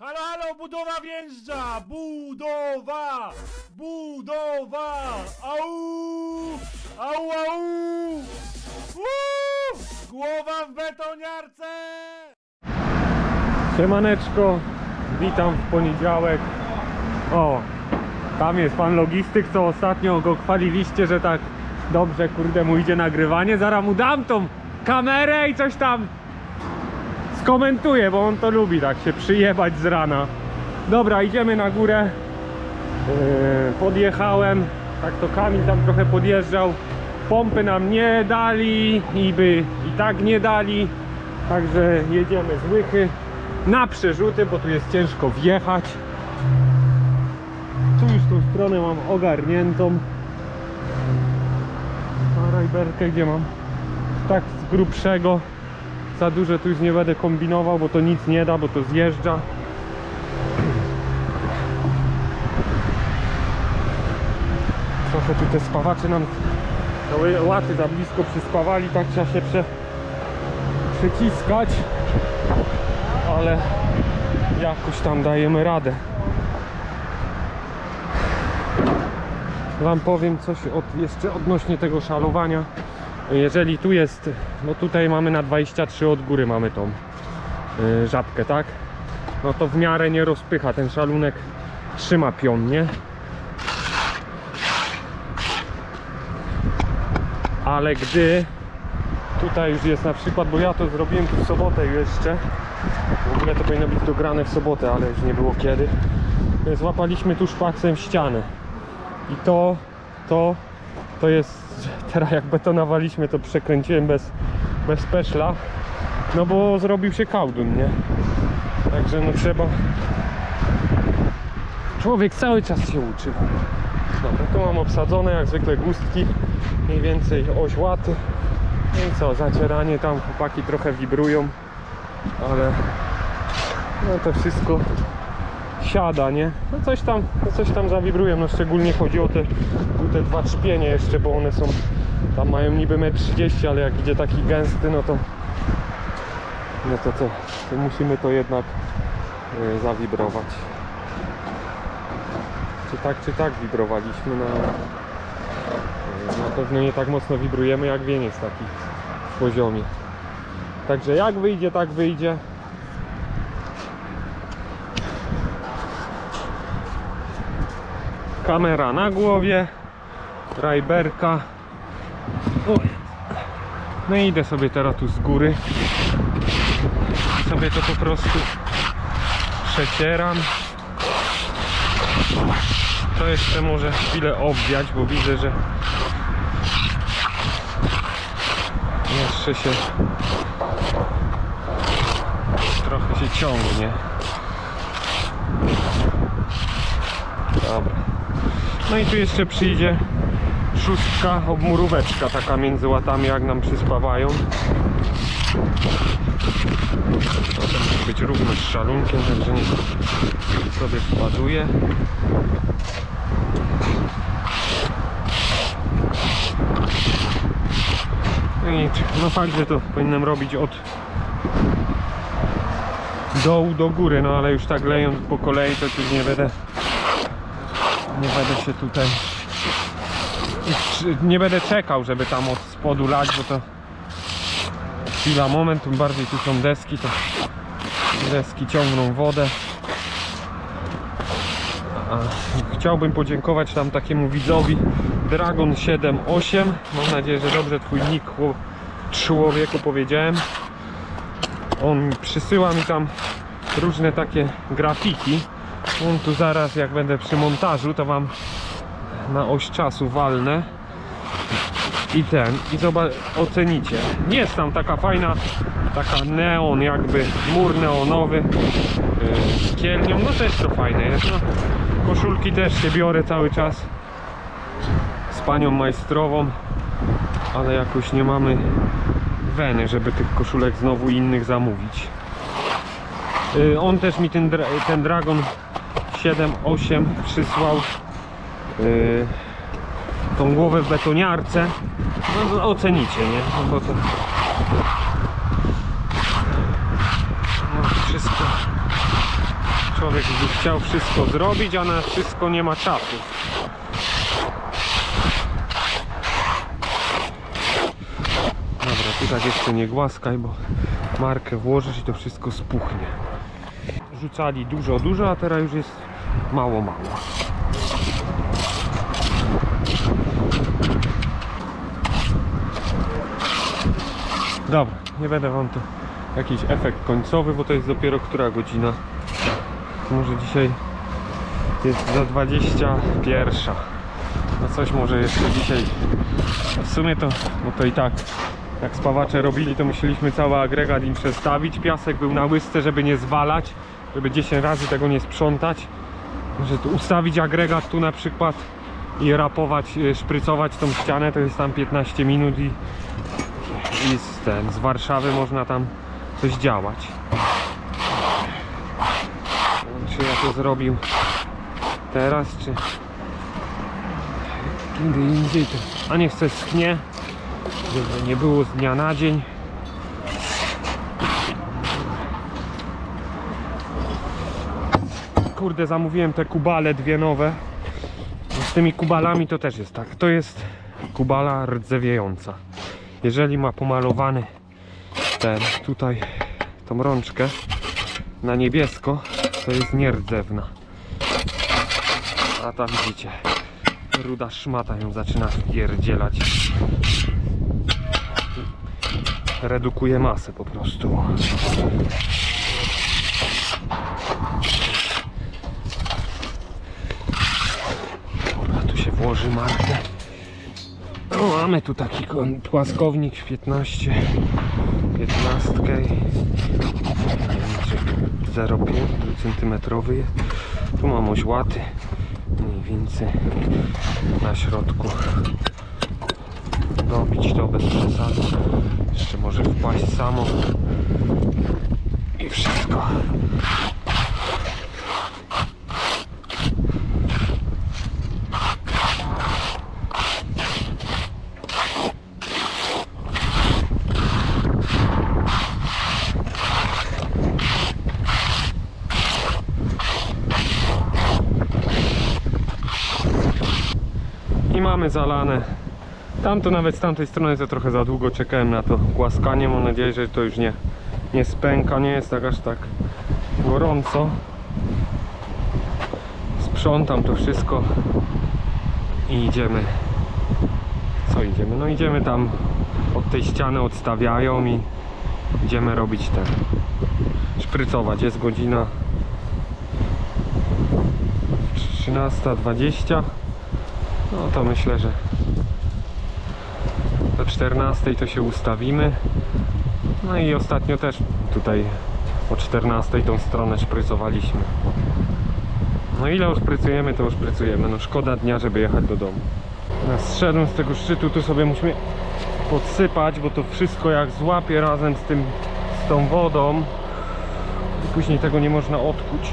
Halo, halo, budowa wjeżdża! Budowa! Budowa! Au! Au, au! Uuu! Głowa w betoniarce! Siemaneczko, witam w poniedziałek. O, tam jest pan logistyk, co ostatnio go chwaliliście, że tak dobrze, kurde, mu idzie nagrywanie. Zaraz mu dam tą kamerę i coś tam skomentuję, bo on to lubi tak się przyjebać z rana. Dobra, idziemy na górę. Yy, podjechałem, tak to Kamil tam trochę podjeżdżał. Pompy nam nie dali i by i tak nie dali. Także jedziemy z łychy na przerzuty, bo tu jest ciężko wjechać. Tu już tą stronę mam ogarniętą. Rajberkę gdzie mam? Tak z grubszego. Za dużo tu już nie będę kombinował, bo to nic nie da, bo to zjeżdża. Trochę tu te spawacze nam łaty za blisko przyspawali, tak trzeba się prze, przyciskać. Ale jakoś tam dajemy radę. Wam powiem coś od, jeszcze odnośnie tego szalowania. Jeżeli tu jest, no tutaj mamy na 23 od góry mamy tą y, żabkę, tak? No to w miarę nie rozpycha, ten szalunek trzyma pion, nie? Ale gdy tutaj już jest na przykład, bo ja to zrobiłem tu w sobotę jeszcze w ogóle to powinno być dograne w sobotę, ale już nie było kiedy złapaliśmy tu szpaksem ścianę i to, to, to jest teraz jak betonowaliśmy to przekręciłem bez, bez peszla. No bo zrobił się kałdun, nie? Także no trzeba człowiek cały czas się uczy. Dobra, tu mam obsadzone jak zwykle gustki mniej więcej oś łaty. No i co, zacieranie tam chłopaki trochę wibrują ale no to wszystko siada, nie? No coś tam, no coś tam zawibrują, no szczególnie chodzi o te, te dwa trzpienie jeszcze, bo one są, tam mają niby 1,30 m, ale jak idzie taki gęsty, no to no to, to, to musimy to jednak e, zawibrować. Czy tak, czy tak wibrowaliśmy, no e, na pewno nie tak mocno wibrujemy jak wieniec taki w poziomie. Także jak wyjdzie, tak wyjdzie. Kamera na głowie, rajberka. No i idę sobie teraz tu z góry. Sobie to po prostu przecieram. To jeszcze może chwilę obwiać, bo widzę, że jeszcze się trochę się ciągnie. Dobra. No i tu jeszcze przyjdzie szóstka, obmuróweczka taka między łatami jak nam przyspawają. Potem musi być równo z szalunkiem, także niech sobie właduje. No no fakt, że to powinienem robić od dołu do góry, no ale już tak lejąc po kolei to już nie będę nie będę się tutaj nie będę czekał, żeby tam od spodu lać, bo to chwila, moment, tym bardziej tu są deski, to deski ciągną wodę. A chciałbym podziękować tam takiemu widzowi Dragon 78. Mam nadzieję, że dobrze twój nick człowieku powiedziałem. On przysyła mi tam różne takie grafiki. On tu zaraz jak będę przy montażu, to wam na oś czasu walnę i ten, i zobacz, ocenicie. Jest tam taka fajna, taka neon jakby, mur neonowy yy, kielnią, no też to fajne jest. No, koszulki też się biorę cały czas z panią majstrową, ale jakoś nie mamy weny, żeby tych koszulek znowu innych zamówić. Yy, on też mi ten, ten Dragon 7-8 przysłał yy, tą głowę w betoniarce no, no ocenicie, nie? No bo to no, wszystko człowiek by chciał wszystko zrobić, a na wszystko nie ma czasu. Dobra, tu tak jeszcze nie głaskaj, bo markę włożysz i to wszystko spuchnie. Rzucali dużo, dużo, a teraz już jest mało, mało. Dobra, nie będę wam tu jakiś efekt końcowy, bo to jest dopiero która godzina. Może dzisiaj jest za 21. No coś może jeszcze dzisiaj. W sumie to, no to i tak. Jak spawacze robili, to musieliśmy cały agregat im przestawić. Piasek był na łysce, żeby nie zwalać, żeby 10 razy tego nie sprzątać. Że tu ustawić agregat tu na przykład i rapować, y, szprycować tą ścianę, to jest tam 15 minut i, i z, ten, z Warszawy można tam coś działać. Czy ja to zrobił teraz, czy kiedy indziej to... A niech se schnie, żeby nie było z dnia na dzień. Kurde, zamówiłem te kubale dwie nowe. Z tymi kubalami to też jest tak. To jest kubala rdzewiejąca. Jeżeli ma pomalowany ten tutaj tą rączkę na niebiesko, to jest nierdzewna. A tam widzicie, ruda szmata ją zaczyna wpierdzielać. Redukuje masę po prostu. Dobra, tu się włoży markę. No, mamy tu taki płaskownik 15 15 0,5 cm. Tu mam ośłaty mniej więcej na środku. Dobić to bez przesady. Jeszcze może wpaść samo. I wszystko. Mamy zalane. Tamto nawet z tamtej strony to trochę za długo czekałem na to głaskanie. Mam nadzieję, że to już nie, nie spęka, nie jest tak aż tak gorąco. Sprzątam to wszystko i idziemy. Co idziemy? No idziemy tam od tej ściany odstawiają i idziemy robić te szprycować. Jest godzina 13.20 no to myślę, że do 14 to się ustawimy. No i ostatnio też tutaj o 14 tą stronę szprycowaliśmy. No ile uszprycujemy, to uszprycujemy. No szkoda dnia, żeby jechać do domu. Ja zszedłem z tego szczytu, tu sobie musimy podsypać, bo to wszystko jak złapie razem z tym, z tą wodą, to później tego nie można odkuć.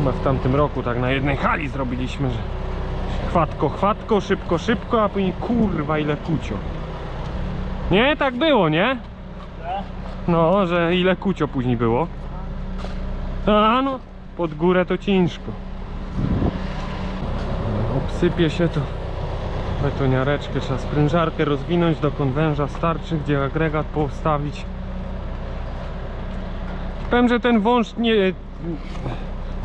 Chyba w tamtym roku tak na jednej hali zrobiliśmy, że chwatko, chwatko, szybko, szybko, a później kurwa ile kucio. Nie, tak było, nie? No, że ile kucio później było. A no, pod górę to ciężko. Obsypie się to betoniareczkę, trzeba sprężarkę rozwinąć do konwęża starczy, gdzie agregat postawić. Powiem, że ten wąż nie,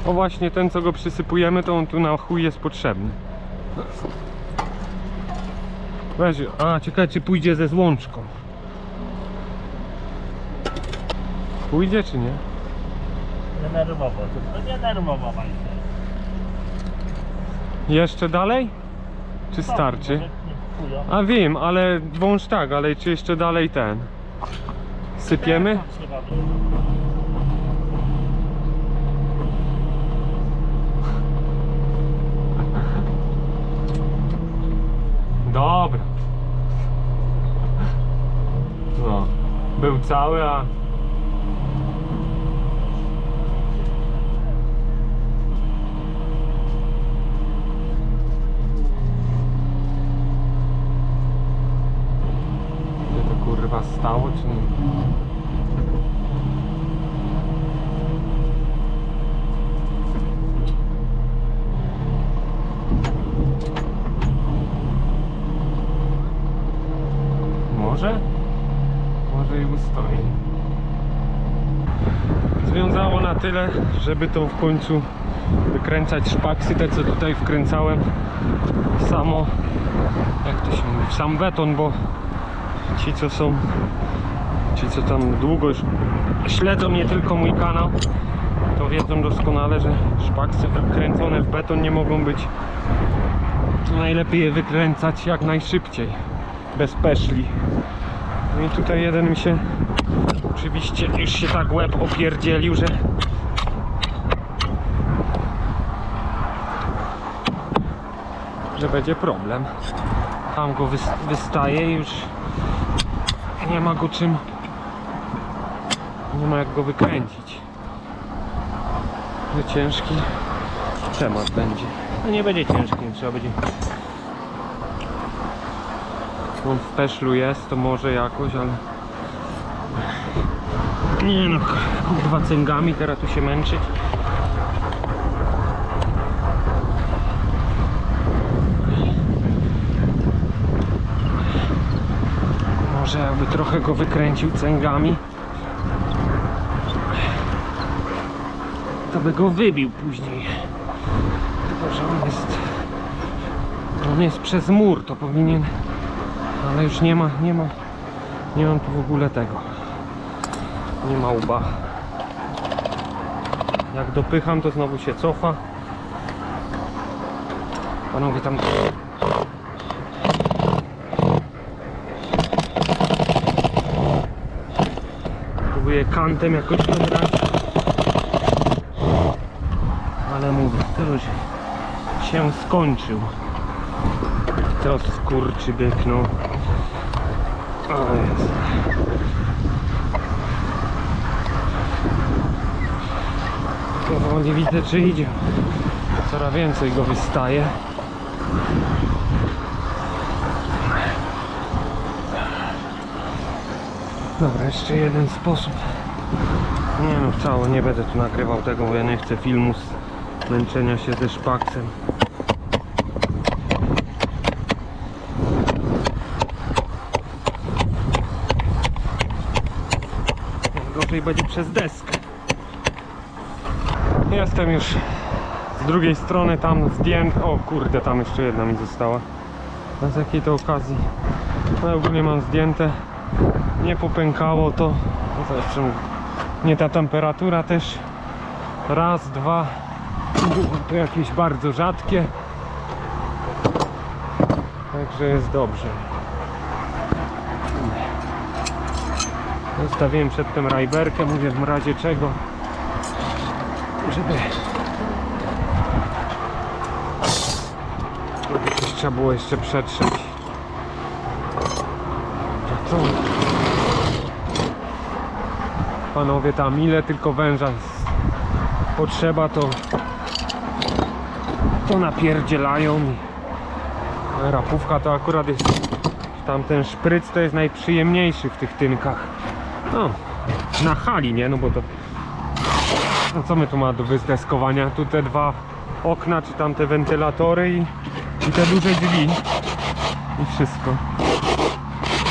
o właśnie ten co go przysypujemy to on tu na chuj jest potrzebny Weź, a ciekawe czy pójdzie ze złączką Pójdzie czy nie? Nerwowo, to nie nerwowo majster. Jeszcze dalej? Czy starczy? A wiem, ale wąż tak, ale czy jeszcze dalej ten? Sypiemy? Dobra. No. Był cały, a... Gdzie to kurwa stało, czy nie? Tyle, żeby to w końcu wykręcać szpaksy, te co tutaj wkręcałem samo, jak to się mówi, sam beton, bo ci co są, ci co tam długo już śledzą nie tylko mój kanał, to wiedzą doskonale, że szpaksy wkręcone w beton nie mogą być najlepiej je wykręcać jak najszybciej, bez peszli. No i tutaj jeden mi się oczywiście już się tak łeb opierdzielił, że że będzie problem. Tam go wys- wystaje i już nie ma go czym nie ma jak go wykręcić. No ciężki temat będzie. No nie będzie ciężki, trzeba będzie. On w peszlu jest, to może jakoś, ale... Nie no, kurwa cęgami teraz tu się męczyć. Może jakby trochę go wykręcił cęgami. To by go wybił później. Tylko, że on jest... On jest przez mur, to powinien... Ale już nie ma, nie ma, nie mam tu w ogóle tego. Nie ma łba. Jak dopycham, to znowu się cofa. Panowie tam... Próbuję kantem jakoś dobrać. Ale mówię, to już się skończył. To skurczy byk, no. O Jezu. Powoli widzę, czy idzie. Coraz więcej go wystaje. Dobra, jeszcze jeden sposób. Nie no, cało nie będę tu nagrywał tego, bo ja nie chcę filmu z męczenia się ze szpaksem. Gorzej będzie przez deskę. Jestem już z drugiej strony tam zdjęty. O kurde, tam jeszcze jedna mi została. A z jakiej to okazji? No ogólnie mam zdjęte. Nie popękało to. No Zresztą nie ta temperatura też. Raz, dwa. To jakieś bardzo rzadkie. Także jest dobrze. Zostawiłem przedtem rajberkę, mówię w razie czego, żeby coś trzeba było jeszcze przetrzeć. A? Panowie tam ile tylko węża potrzeba to to napierdzielają rapówka to akurat jest tamten szpryc to jest najprzyjemniejszy w tych tynkach. No, na hali, nie? No bo to. No co my tu ma do wyzdeskowania? Tu te dwa okna, czy tam te wentylatory i, i te duże drzwi. I wszystko.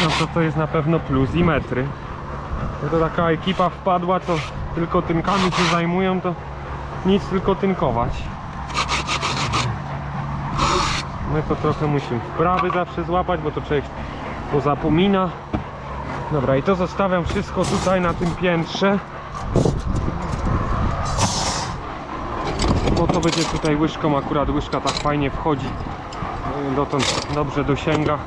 No to to jest na pewno plus i metry. No to taka ekipa wpadła, to tylko tynkami się zajmują, to nic tylko tynkować. My to trochę musimy wprawy zawsze złapać, bo to człowiek pozapomina. Dobra, i to zostawiam wszystko tutaj na tym piętrze. Bo to będzie tutaj łyżką, akurat łyżka tak fajnie wchodzi. No, Dotąd dobrze dosięga.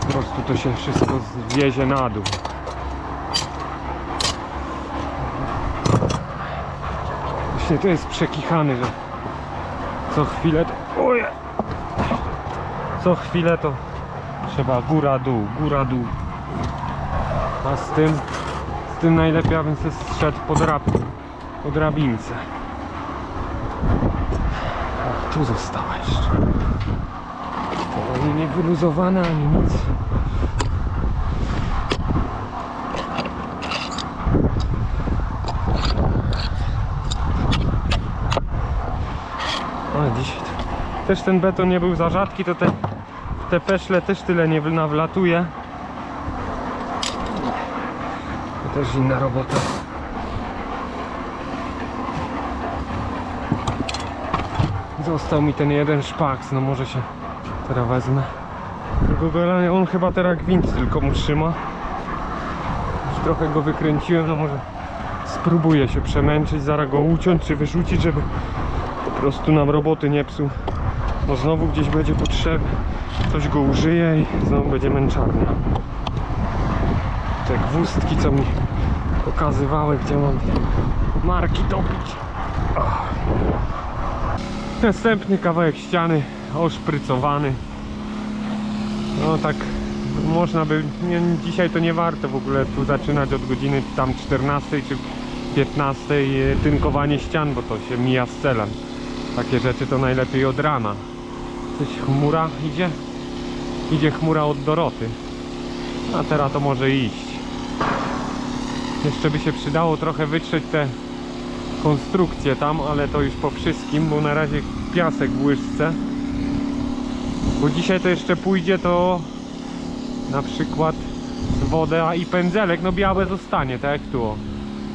Po prostu to się wszystko zwiezie na dół. Właśnie to jest przekichany, że co chwilę to... Oje! Co chwilę to trzeba góra dół, góra dół a z tym, z tym najlepiej abym sobie zszedł po, drab, po drabince. O, tu została jeszcze. Ani nie wyluzowana, ani nic. O, dzisiaj też ten beton nie był za rzadki, to te, te peszle też tyle nie nawlatuje. Też inna robota. Został mi ten jeden szpaks, no może się teraz wezmę. Tylko on chyba teraz gwint tylko mu trzyma. Już trochę go wykręciłem, no może spróbuję się przemęczyć, zaraz go uciąć czy wyrzucić, żeby po prostu nam roboty nie psuł. Bo znowu gdzieś będzie potrzebny, ktoś go użyje i znowu będzie męczarnia. Te gwózdki, co mi pokazywały, gdzie mam marki topić. Następny kawałek ściany oszprycowany. No tak można by, nie, dzisiaj to nie warto w ogóle tu zaczynać od godziny tam 14 czy 15 e, tynkowanie ścian, bo to się mija z celem. Takie rzeczy to najlepiej od rana. Coś chmura idzie? Idzie chmura od Doroty. A teraz to może iść. Jeszcze by się przydało trochę wytrzeć te konstrukcje tam, ale to już po wszystkim, bo na razie piasek w łyżce. Bo dzisiaj to jeszcze pójdzie to na przykład woda i pędzelek, no białe zostanie, tak jak tu. o.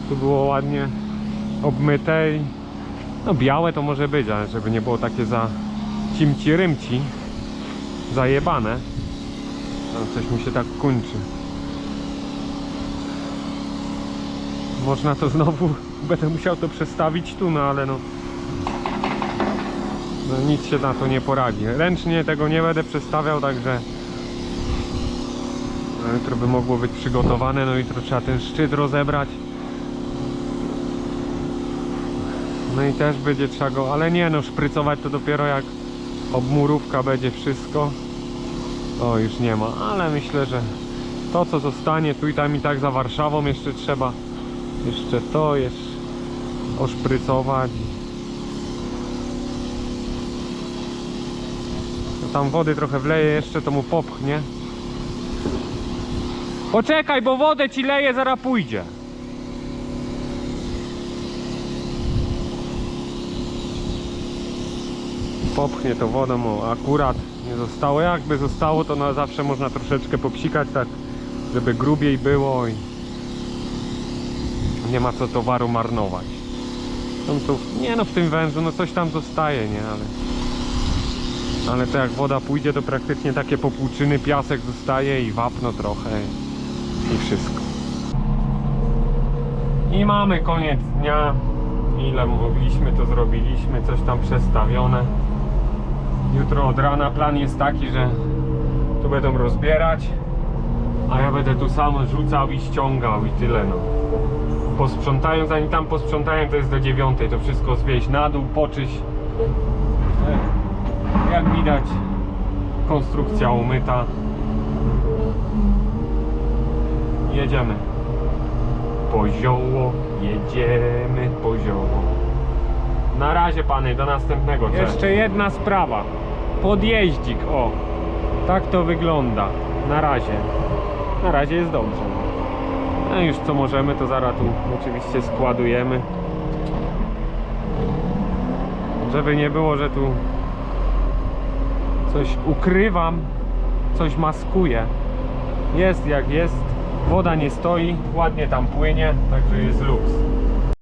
Tu było ładnie obmyte i no białe to może być, ale żeby nie było takie za cimci rymci zajebane. No coś mi się tak kończy. Można to znowu, będę musiał to przestawić tu, no ale no no nic się na to nie poradzi. Ręcznie tego nie będę przestawiał, także no, jutro by mogło być przygotowane, no jutro trzeba ten szczyt rozebrać. No i też będzie trzeba go, ale nie no, szprycować to dopiero jak obmurówka będzie wszystko. O, już nie ma, ale myślę, że to co zostanie tu i tam i tak za Warszawą jeszcze trzeba jeszcze to jest oszprycować. No tam wody trochę wleje jeszcze, to mu popchnie. Poczekaj, bo wodę ci leje, zaraz pójdzie. Popchnie to wodą, o, akurat nie zostało. Jakby zostało, to na zawsze można troszeczkę popsikać, tak, żeby grubiej było i nie ma co towaru marnować. No nie no, w tym wężu, no coś tam zostaje, nie, ale... Ale to jak woda pójdzie, to praktycznie takie popłuczyny, piasek zostaje i wapno trochę i wszystko. I mamy koniec dnia. Ile mogliśmy, to zrobiliśmy, coś tam przestawione. Jutro od rana plan jest taki, że tu będą rozbierać, a ja będę tu sam rzucał i ściągał i tyle no. Posprzątają, zanim tam posprzątają, to jest do dziewiątej, to wszystko zwieźć na dół, poczyś. Jak widać, konstrukcja umyta. Jedziemy. Po zioło, jedziemy po zioło. Na razie pany, do następnego. Jeszcze jedna sprawa. Podjeździk, o. Tak to wygląda. Na razie. Na razie jest dobrze. No już co możemy, to zaraz tu oczywiście składujemy. Żeby nie było, że tu coś ukrywam, coś maskuję. Jest jak jest, woda nie stoi, ładnie tam płynie, także jest luks.